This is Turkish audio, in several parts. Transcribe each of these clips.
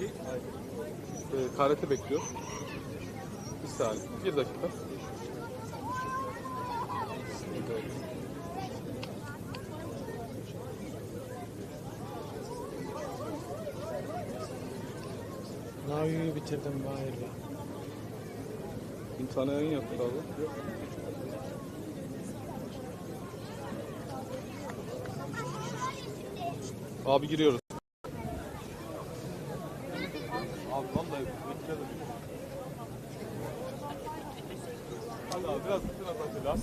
Evet. Ee, KRT bekliyor. Bir saniye. Bir dakika. Navi'yi bitirdim. Bir tane yayın yaptık abi. Abi giriyoruz. Abi vallahi bekledim. Hadi abi biraz bütün atak biraz.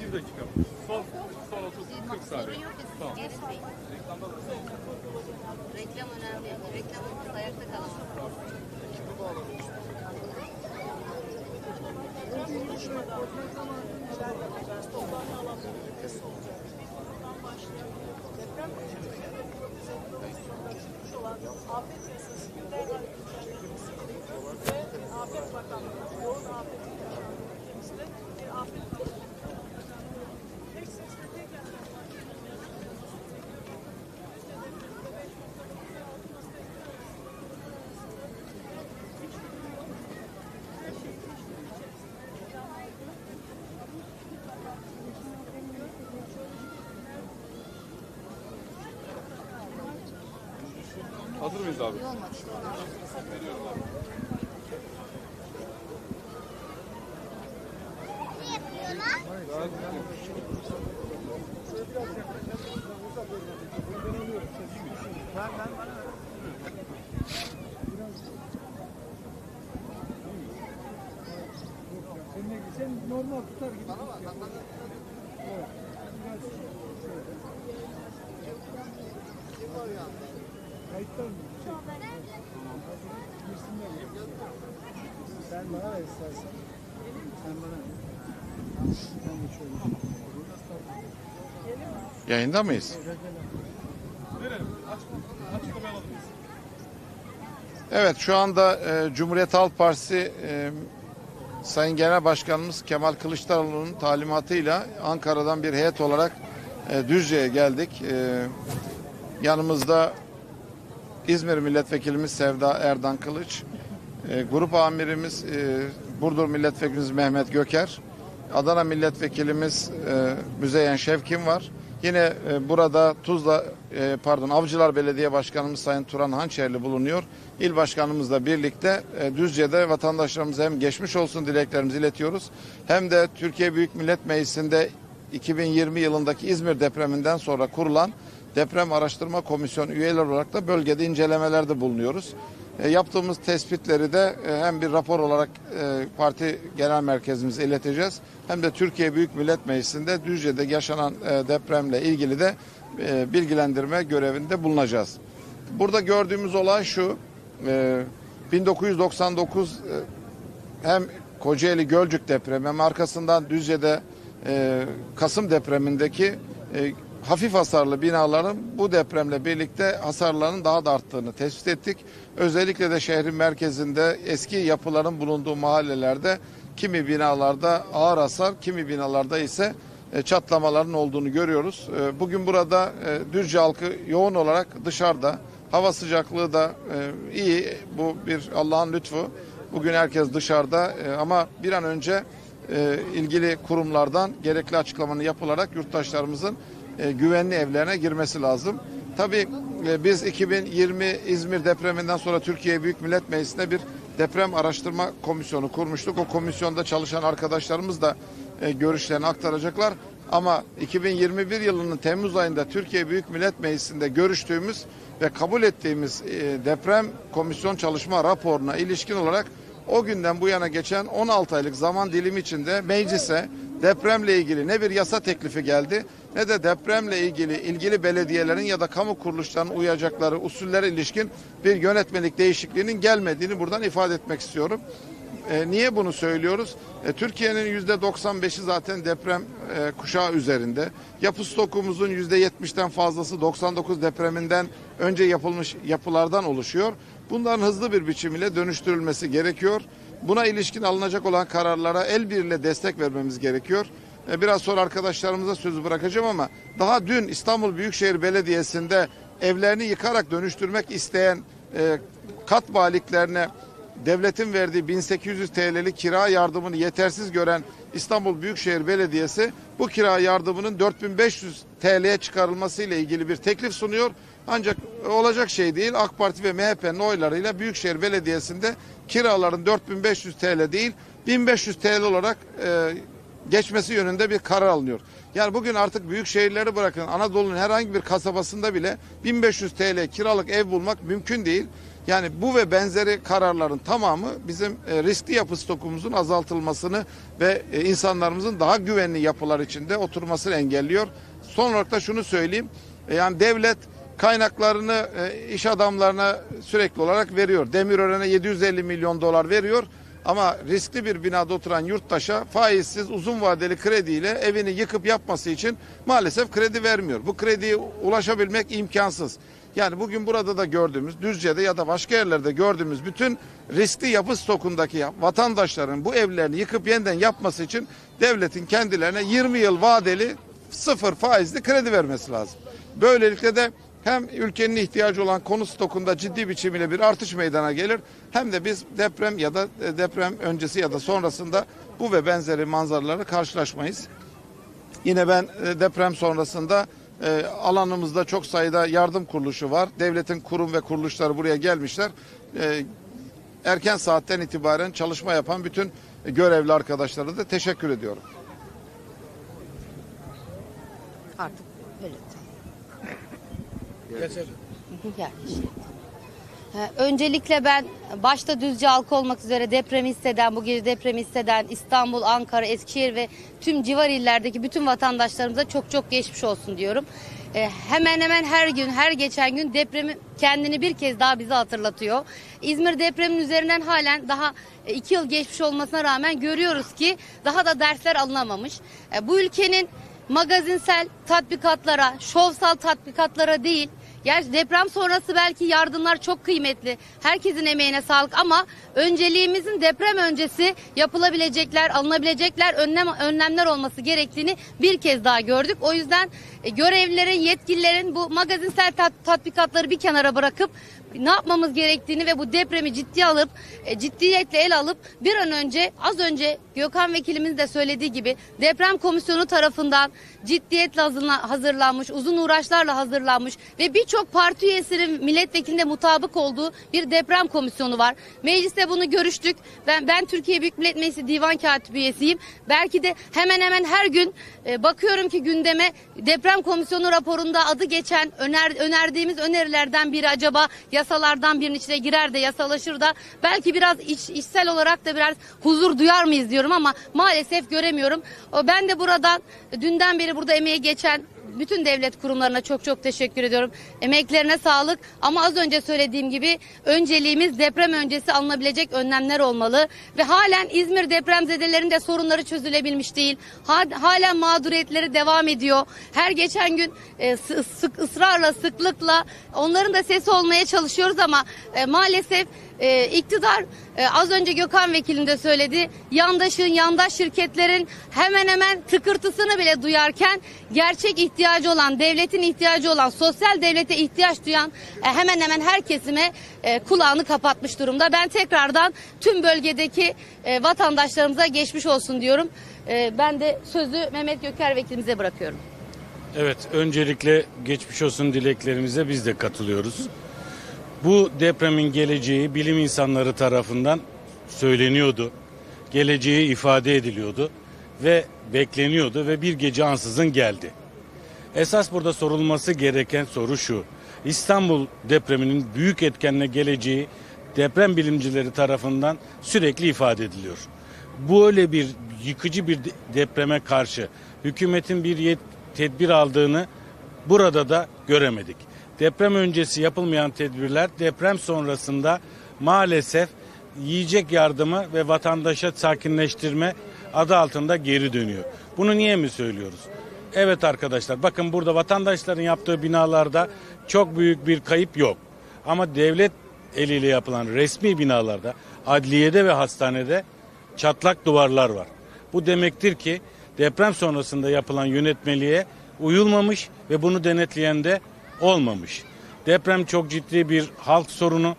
Bir dakika. Son, son 30 40 saniye. Sorun yok da siz Tamam. gerilmeyin. Reklamda da Reklam önemli. Reklam olmasa ayakta kalamam. Afet Bakanlığı, Yoğun Afet Ülkemizde bir afet Mıyız abi? İyi olmadı işte. onu. Sen, ne, sen normal tutar gibi. Bana bak. Evet. Biraz şöyle. Kayıtlar mı? Şey. Girsinler. Sen bana ver istersen. Sen bana ver. Ben de şöyle. Yayında mıyız? Evet şu anda e, Cumhuriyet Halk Partisi e, Sayın Genel Başkanımız Kemal Kılıçdaroğlu'nun talimatıyla Ankara'dan bir heyet olarak e, Düzce'ye geldik. E, yanımızda İzmir Milletvekilimiz Sevda Erdan Kılıç, e, Grup Amirimiz e, Burdur Milletvekilimiz Mehmet Göker, Adana Milletvekilimiz e, Müzeyyen Şevkin var. Yine e, burada Tuzla e, pardon Avcılar Belediye Başkanımız Sayın Turan Hançerli bulunuyor. İl Başkanımızla birlikte e, Düzce'de vatandaşlarımıza hem geçmiş olsun dileklerimizi iletiyoruz. Hem de Türkiye Büyük Millet Meclisi'nde 2020 yılındaki İzmir depreminden sonra kurulan Deprem Araştırma Komisyonu üyeleri olarak da bölgede incelemelerde bulunuyoruz. E, yaptığımız tespitleri de e, hem bir rapor olarak e, parti genel merkezimize ileteceğiz hem de Türkiye Büyük Millet Meclisi'nde Düzce'de yaşanan depremle ilgili de bilgilendirme görevinde bulunacağız. Burada gördüğümüz olay şu. e, 1999 e, hem Kocaeli Gölcük depremi hem arkasından Düzce'de Kasım depremindeki hafif hasarlı binaların bu depremle birlikte hasarlarının daha da arttığını tespit ettik. Özellikle de şehrin merkezinde eski yapıların bulunduğu mahallelerde kimi binalarda ağır hasar, kimi binalarda ise e, çatlamaların olduğunu görüyoruz. E, Bugün burada e, Düzce halkı yoğun olarak dışarıda. Hava sıcaklığı da iyi. Bu bir Allah'ın lütfu. Bugün herkes dışarıda ama bir an önce ilgili kurumlardan gerekli açıklamanın yapılarak yurttaşlarımızın e, güvenli evlerine girmesi lazım. Tabii e, biz 2020 İzmir depreminden sonra Türkiye Büyük Millet Meclisi'nde bir deprem araştırma komisyonu kurmuştuk. O komisyonda çalışan arkadaşlarımız da e, görüşlerini aktaracaklar. Ama 2021 yılının Temmuz ayında Türkiye Büyük Millet Meclisi'nde görüştüğümüz ve kabul ettiğimiz deprem komisyon çalışma raporuna ilişkin olarak o günden bu yana geçen 16 aylık zaman dilimi içinde meclise depremle ilgili ne bir yasa teklifi geldi ne de depremle ilgili ilgili belediyelerin ya da kamu kuruluşlarının uyacakları usullere ilişkin bir yönetmelik değişikliğinin gelmediğini buradan ifade etmek istiyorum. E, niye bunu söylüyoruz? E, Türkiye'nin yüzde 95'i zaten deprem e, kuşağı üzerinde. Yapı stokumuzun yüzde 70'ten fazlası 99 depreminden önce yapılmış yapılardan oluşuyor. Bunların hızlı bir biçimiyle dönüştürülmesi gerekiyor. Buna ilişkin alınacak olan kararlara el birliğiyle destek vermemiz gerekiyor. E, biraz sonra arkadaşlarımıza sözü bırakacağım ama daha dün İstanbul Büyükşehir Belediyesi'nde evlerini yıkarak dönüştürmek isteyen e, kat maliklerine devletin verdiği 1800 TL'lik kira yardımını yetersiz gören İstanbul Büyükşehir Belediyesi bu kira yardımının 4500 TL'ye çıkarılması ile ilgili bir teklif sunuyor. Ancak olacak şey değil. AK Parti ve MHP'nin oylarıyla Büyükşehir Belediyesi'nde kiraların 4500 TL değil 1500 TL olarak e, geçmesi yönünde bir karar alınıyor. Yani bugün artık büyük şehirleri bırakın Anadolu'nun herhangi bir kasabasında bile 1500 TL kiralık ev bulmak mümkün değil. Yani bu ve benzeri kararların tamamı bizim e, riskli yapı stokumuzun azaltılmasını ve e, insanlarımızın daha güvenli yapılar içinde oturmasını engelliyor. Son olarak da şunu söyleyeyim. E, Yani devlet kaynaklarını iş adamlarına sürekli olarak veriyor. Demirören'e 750 milyon dolar veriyor. Ama riskli bir binada oturan yurttaşa faizsiz uzun vadeli krediyle evini yıkıp yapması için maalesef kredi vermiyor. Bu krediye ulaşabilmek imkansız. Yani bugün burada da gördüğümüz Düzce'de ya da başka yerlerde gördüğümüz bütün riskli yapı stokundaki vatandaşların bu evlerini yıkıp yeniden yapması için devletin kendilerine 20 yıl vadeli sıfır faizli kredi vermesi lazım. Böylelikle de hem ülkenin ihtiyacı olan konu stokunda ciddi biçimiyle bir artış meydana gelir hem de biz deprem ya da e, deprem öncesi ya da sonrasında bu ve benzeri manzaraları karşılaşmayız. Yine ben e, deprem sonrasında e, alanımızda çok sayıda yardım kuruluşu var. Devletin kurum ve kuruluşları buraya gelmişler. Erken saatten itibaren çalışma yapan bütün görevli arkadaşlara da teşekkür ediyorum. Artık Ee, Öncelikle ben başta Düzce halkı olmak üzere depremi hisseden, bu gece depremi hisseden İstanbul, Ankara, Eskişehir ve tüm civar illerdeki bütün vatandaşlarımıza çok çok geçmiş olsun diyorum. Ee, Hemen hemen her gün, her geçen gün depremi kendini bir kez daha bize hatırlatıyor. İzmir depreminin üzerinden halen daha iki yıl geçmiş olmasına rağmen görüyoruz ki daha da dersler alınamamış. E, Bu ülkenin magazinsel tatbikatlara, şovsal tatbikatlara değil, Gerçi deprem sonrası belki yardımlar çok kıymetli. Herkesin emeğine sağlık ama önceliğimizin deprem öncesi yapılabilecekler, alınabilecekler önlem, önlemler olması gerektiğini bir kez daha gördük. O yüzden e, görevlilerin, yetkililerin bu magazinsel tat, tatbikatları bir kenara bırakıp ne yapmamız gerektiğini ve bu depremi ciddiye alıp e, ciddiyetle ele alıp bir an önce az önce Gökhan vekilimiz de söylediği gibi deprem komisyonu tarafından ciddiyetle hazırla- hazırlanmış, uzun uğraşlarla hazırlanmış ve birçok parti üyesinin milletvekilinde mutabık olduğu bir deprem komisyonu var. Mecliste bunu görüştük. Ben ben Türkiye Büyük Millet Meclisi Divan Katibi üyesiyim. Belki de hemen hemen her gün e, bakıyorum ki gündeme deprem komisyonu raporunda adı geçen öner, önerdiğimiz önerilerden biri acaba yasalardan birinin içine girer de yasalaşır da belki biraz iç, içsel olarak da biraz huzur duyar mıyız diyorum ama maalesef göremiyorum. Ben de buradan dünden beri burada emeğe geçen bütün devlet kurumlarına çok çok teşekkür ediyorum. Emeklerine sağlık ama az önce söylediğim gibi önceliğimiz deprem öncesi alınabilecek önlemler olmalı ve halen İzmir depremzedelerin de sorunları çözülebilmiş değil. Ha- Halen mağduriyetleri devam ediyor. Her geçen gün e, ısrarla sıklıkla onların da sesi olmaya çalışıyoruz ama e, maalesef e, iktidar e, az önce Gökhan Vekilim de söyledi. Yandaşın, yandaş şirketlerin hemen hemen tıkırtısını bile duyarken gerçek ihtiyacı olan, devletin ihtiyacı olan, sosyal devlete ihtiyaç duyan e, hemen hemen her kesime e, kulağını kapatmış durumda. Ben tekrardan tüm bölgedeki e, vatandaşlarımıza geçmiş olsun diyorum. E, ben de sözü Mehmet Göker Vekilimize bırakıyorum. Evet, öncelikle geçmiş olsun dileklerimize biz de katılıyoruz. Bu depremin geleceği bilim insanları tarafından söyleniyordu. Geleceği ifade ediliyordu ve bekleniyordu ve bir gece ansızın geldi. Esas burada sorulması gereken soru şu. İstanbul depreminin büyük etkenle geleceği deprem bilimcileri tarafından sürekli ifade ediliyor. Bu öyle bir yıkıcı bir de- depreme karşı hükümetin bir tedbir aldığını burada da göremedik. Deprem öncesi yapılmayan tedbirler deprem sonrasında maalesef yiyecek yardımı ve vatandaşa sakinleştirme adı altında geri dönüyor. Bunu niye mi söylüyoruz? Evet arkadaşlar bakın burada vatandaşların yaptığı binalarda çok büyük bir kayıp yok. Ama devlet eliyle yapılan resmi binalarda, adliyede ve hastanede çatlak duvarlar var. Bu demektir ki deprem sonrasında yapılan yönetmeliğe uyulmamış ve bunu denetleyen de olmamış. Deprem çok ciddi bir halk sorunu.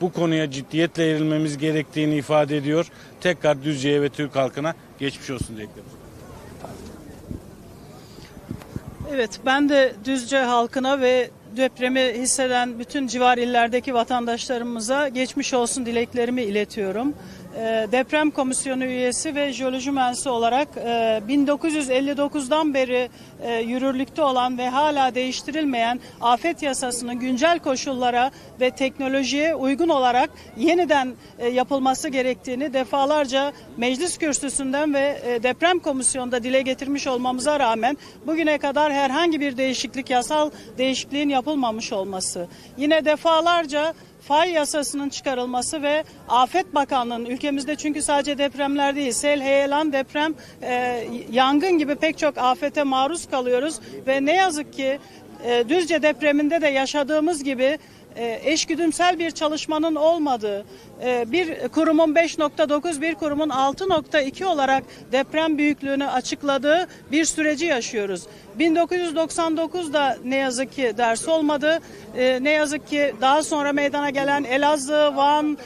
Bu konuya ciddiyetle eğilmemiz gerektiğini ifade ediyor. Tekrar Düzce'ye ve Türk halkına geçmiş olsun dileklerimizi. Evet, ben de Düzce halkına ve depremi hisseden bütün civar illerdeki vatandaşlarımıza geçmiş olsun dileklerimi iletiyorum. Ee, Deprem Komisyonu üyesi ve jeoloji mühendisi olarak e, 1959'dan beri e, yürürlükte olan ve hala değiştirilmeyen afet yasasının güncel koşullara ve teknolojiye uygun olarak yeniden e, yapılması gerektiğini defalarca meclis kürsüsünden ve e, deprem komisyonunda dile getirmiş olmamıza rağmen bugüne kadar herhangi bir değişiklik yasal değişikliğin yapılmamış olması. Yine defalarca fay yasasının çıkarılması ve Afet Bakanlığı'nın ülkemizde çünkü sadece depremler değil sel, heyelan, deprem, e, yangın gibi pek çok afete maruz kalıyoruz ve ne yazık ki e, Düzce depreminde de yaşadığımız gibi e, eşgüdümsel bir çalışmanın olmadığı, e, bir kurumun 5.9, bir kurumun 6.2 olarak deprem büyüklüğünü açıkladığı bir süreci yaşıyoruz. 1999'da ne yazık ki ders olmadı. Ne yazık ki daha sonra meydana gelen Elazığ, Van,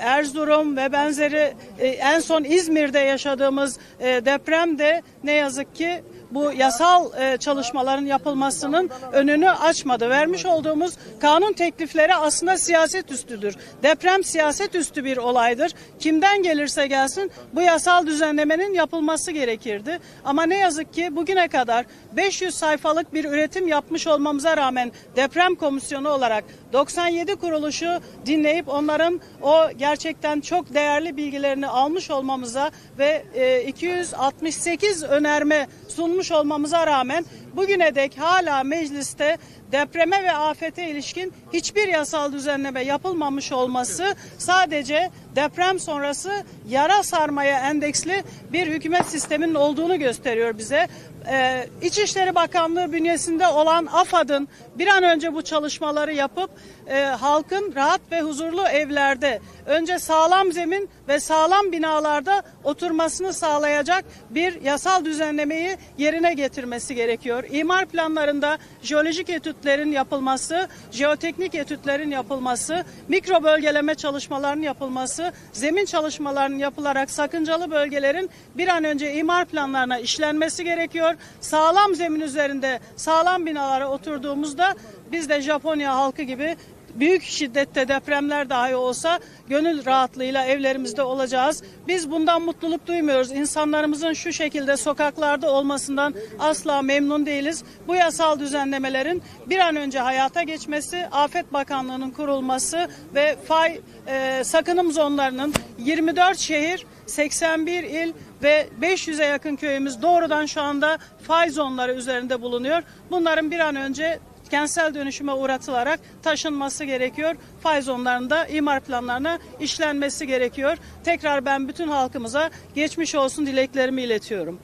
Erzurum ve benzeri en son İzmir'de yaşadığımız deprem de ne yazık ki bu yasal e, çalışmaların yapılmasının önünü açmadı. Vermiş olduğumuz kanun teklifleri aslında siyaset üstüdür. Deprem siyaset üstü bir olaydır. Kimden gelirse gelsin bu yasal düzenlemenin yapılması gerekirdi. Ama ne yazık ki bugüne kadar 500 sayfalık bir üretim yapmış olmamıza rağmen deprem komisyonu olarak 97 kuruluşu dinleyip onların o gerçekten çok değerli bilgilerini almış olmamıza ve e, 268 önerme sunmuş olmamıza rağmen bugüne dek hala mecliste depreme ve afete ilişkin hiçbir yasal düzenleme yapılmamış olması sadece deprem sonrası yara sarmaya endeksli bir hükümet sisteminin olduğunu gösteriyor bize. Ee, İçişleri Bakanlığı bünyesinde olan AFAD'ın bir an önce bu çalışmaları yapıp e, halkın rahat ve huzurlu evlerde önce sağlam zemin ve sağlam binalarda oturmasını sağlayacak bir yasal düzenlemeyi yerine getirmesi gerekiyor. İmar planlarında jeolojik etütlerin yapılması, jeoteknik etütlerin yapılması, mikro bölgeleme çalışmalarının yapılması, zemin çalışmalarının yapılarak sakıncalı bölgelerin bir an önce imar planlarına işlenmesi gerekiyor. Sağlam zemin üzerinde sağlam binalara oturduğumuzda biz de Japonya halkı gibi büyük şiddette depremler dahi olsa gönül rahatlığıyla evlerimizde olacağız. Biz bundan mutluluk duymuyoruz. İnsanlarımızın şu şekilde sokaklarda olmasından asla memnun değiliz. Bu yasal düzenlemelerin bir an önce hayata geçmesi, Afet Bakanlığı'nın kurulması ve fay e, sakınım zonlarının 24 şehir 81 il ve 500'e yakın köyümüz doğrudan şu anda faiz onları üzerinde bulunuyor. Bunların bir an önce kentsel dönüşüme uğratılarak taşınması gerekiyor. Faiz onlarında imar planlarına işlenmesi gerekiyor. Tekrar ben bütün halkımıza geçmiş olsun dileklerimi iletiyorum.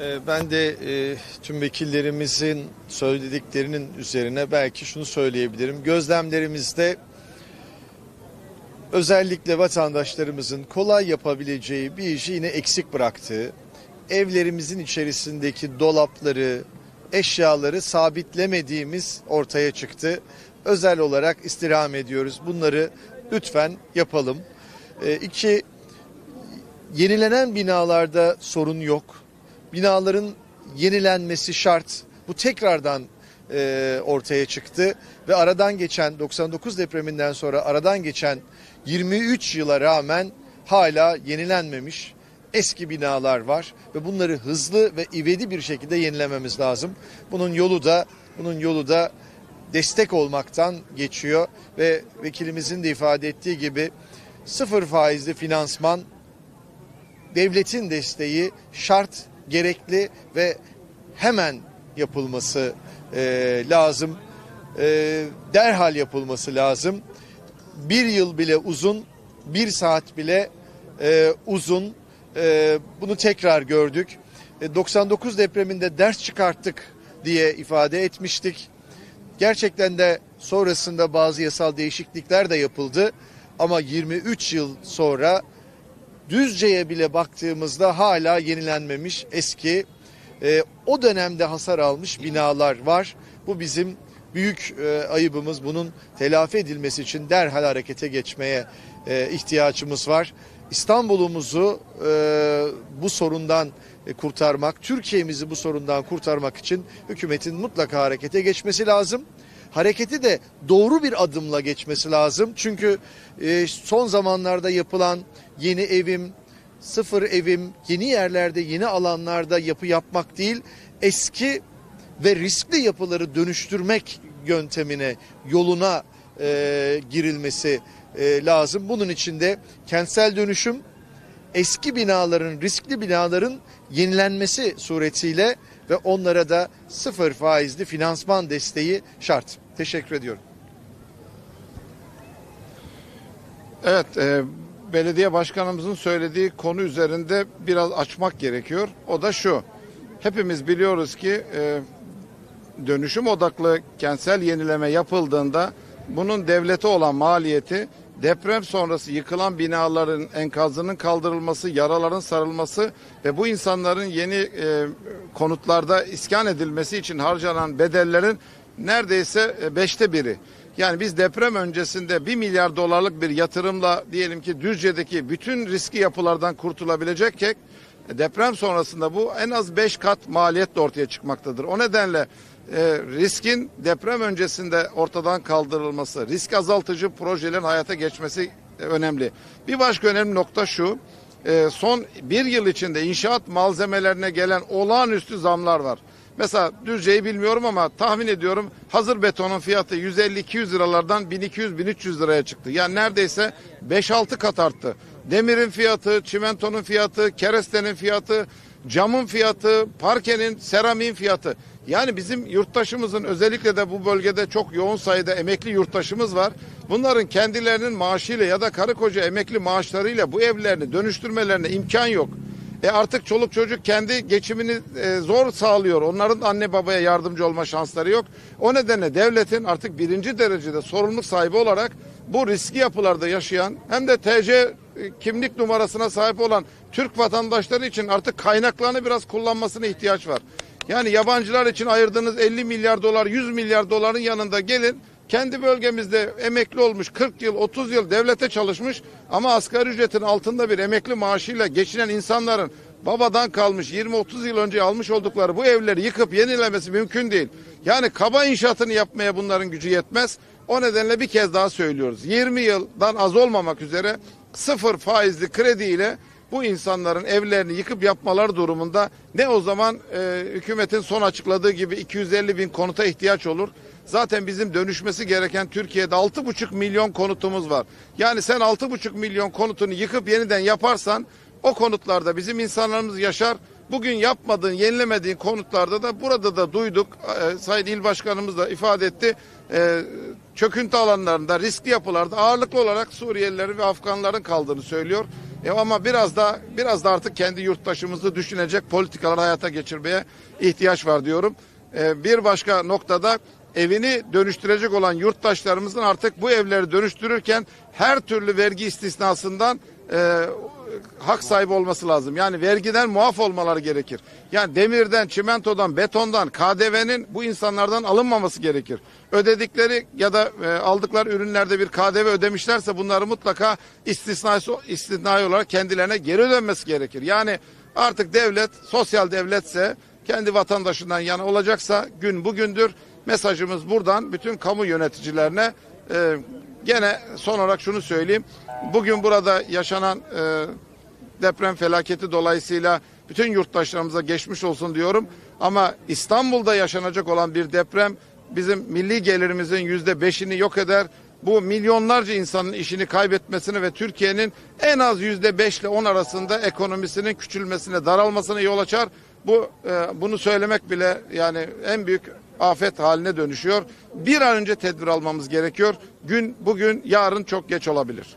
Ee, Ben de e, tüm vekillerimizin söylediklerinin üzerine belki şunu söyleyebilirim. Gözlemlerimizde özellikle vatandaşlarımızın kolay yapabileceği bir işi yine eksik bıraktığı, evlerimizin içerisindeki dolapları, eşyaları sabitlemediğimiz ortaya çıktı. Özel olarak istirham ediyoruz. Bunları lütfen yapalım. Ee, İki, yenilenen binalarda sorun yok. Binaların yenilenmesi şart. Bu tekrardan e, ortaya çıktı ve aradan geçen 99 depreminden sonra aradan geçen 23 yıla rağmen hala yenilenmemiş eski binalar var ve bunları hızlı ve ivedi bir şekilde yenilememiz lazım. Bunun yolu da bunun yolu da destek olmaktan geçiyor ve vekilimizin de ifade ettiği gibi sıfır faizli finansman devletin desteği şart, gerekli ve hemen yapılması e, lazım. E, derhal yapılması lazım. Bir yıl bile uzun, bir saat bile e, uzun. E, bunu tekrar gördük. E, 99 depreminde ders çıkarttık diye ifade etmiştik. Gerçekten de sonrasında bazı yasal değişiklikler de yapıldı. Ama 23 yıl sonra Düzce'ye bile baktığımızda hala yenilenmemiş eski e, o dönemde hasar almış binalar var. Bu bizim büyük e, ayıbımız. Bunun telafi edilmesi için derhal harekete geçmeye e, ihtiyacımız var. İstanbul'umuzu e, bu sorundan e, kurtarmak, Türkiye'mizi bu sorundan kurtarmak için hükümetin mutlaka harekete geçmesi lazım hareketi de doğru bir adımla geçmesi lazım. Çünkü e, son zamanlarda yapılan yeni evim, sıfır evim, yeni yerlerde, yeni alanlarda yapı yapmak değil, eski ve riskli yapıları dönüştürmek yöntemine, yoluna e, girilmesi e, lazım. Bunun için de kentsel dönüşüm, eski binaların, riskli binaların yenilenmesi suretiyle ve onlara da sıfır faizli finansman desteği şart. Teşekkür ediyorum. Evet, e, belediye başkanımızın söylediği konu üzerinde biraz açmak gerekiyor. O da şu. Hepimiz biliyoruz ki e, dönüşüm odaklı kentsel yenileme yapıldığında bunun devlete olan maliyeti deprem sonrası yıkılan binaların enkazının kaldırılması, yaraların sarılması ve bu insanların yeni e, konutlarda iskan edilmesi için harcanan bedellerin neredeyse e, beşte biri. Yani biz deprem öncesinde 1 milyar dolarlık bir yatırımla diyelim ki Düzce'deki bütün riski yapılardan kurtulabilecekken e, deprem sonrasında bu en az 5 kat maliyetle ortaya çıkmaktadır. O nedenle e, riskin deprem öncesinde ortadan kaldırılması, risk azaltıcı projelerin hayata geçmesi e, önemli. Bir başka önemli nokta şu, e, son bir yıl içinde inşaat malzemelerine gelen olağanüstü zamlar var. Mesela Düzce'yi bilmiyorum ama tahmin ediyorum hazır betonun fiyatı 150-200 liralardan 1200-1300 liraya çıktı. Yani neredeyse 5-6 kat arttı. Demirin fiyatı, çimentonun fiyatı, kerestenin fiyatı, camın fiyatı, parkenin, seramiğin fiyatı. Yani bizim yurttaşımızın özellikle de bu bölgede çok yoğun sayıda emekli yurttaşımız var. Bunların kendilerinin maaşıyla ya da karı koca emekli maaşlarıyla bu evlerini dönüştürmelerine imkan yok. E artık çoluk çocuk kendi geçimini e, zor sağlıyor. Onların anne babaya yardımcı olma şansları yok. O nedenle devletin artık birinci derecede sorumluluk sahibi olarak bu riski yapılarda yaşayan hem de TC e, kimlik numarasına sahip olan Türk vatandaşları için artık kaynaklarını biraz kullanmasına ihtiyaç var. Yani yabancılar için ayırdığınız 50 milyar dolar, 100 milyar doların yanında gelin kendi bölgemizde emekli olmuş 40 yıl 30 yıl devlete çalışmış ama asgari ücretin altında bir emekli maaşıyla geçinen insanların babadan kalmış 20-30 yıl önce almış oldukları bu evleri yıkıp yenilemesi mümkün değil. Yani kaba inşaatını yapmaya bunların gücü yetmez. O nedenle bir kez daha söylüyoruz. 20 yıldan az olmamak üzere sıfır faizli krediyle bu insanların evlerini yıkıp yapmaları durumunda ne o zaman e, hükümetin son açıkladığı gibi 250 bin konuta ihtiyaç olur. Zaten bizim dönüşmesi gereken Türkiye'de 6,5 milyon konutumuz var. Yani sen 6,5 milyon konutunu yıkıp yeniden yaparsan O konutlarda bizim insanlarımız yaşar. Bugün yapmadığın, yenilemediğin konutlarda da burada da duyduk. E, Sayın İl Başkanımız da ifade etti. E, çöküntü alanlarında, riskli yapılarda ağırlıklı olarak Suriyelilerin ve Afganların kaldığını söylüyor. E, ama biraz da biraz da artık kendi yurttaşımızı düşünecek politikalar hayata geçirmeye ihtiyaç var diyorum. E, bir başka noktada evini dönüştürecek olan yurttaşlarımızın artık bu evleri dönüştürürken her türlü vergi istisnasından e, hak sahibi olması lazım. Yani vergiden muaf olmaları gerekir. Yani demirden, çimentodan, betondan, KDV'nin bu insanlardan alınmaması gerekir. Ödedikleri ya da e, aldıkları ürünlerde bir KDV ödemişlerse bunları mutlaka istisnai, istisnai olarak kendilerine geri dönmesi gerekir. Yani artık devlet sosyal devletse kendi vatandaşından yana olacaksa gün bugündür. Mesajımız buradan bütün kamu yöneticilerine e, gene son olarak şunu söyleyeyim. Bugün burada yaşanan e, deprem felaketi dolayısıyla bütün yurttaşlarımıza geçmiş olsun diyorum. Ama İstanbul'da yaşanacak olan bir deprem bizim milli gelirimizin yüzde beşini yok eder. Bu milyonlarca insanın işini kaybetmesine ve Türkiye'nin en az yüzde beş ile on arasında ekonomisinin küçülmesine, daralmasına yol açar. Bu e, bunu söylemek bile yani en büyük afet haline dönüşüyor. Bir an önce tedbir almamız gerekiyor. Gün bugün, yarın çok geç olabilir.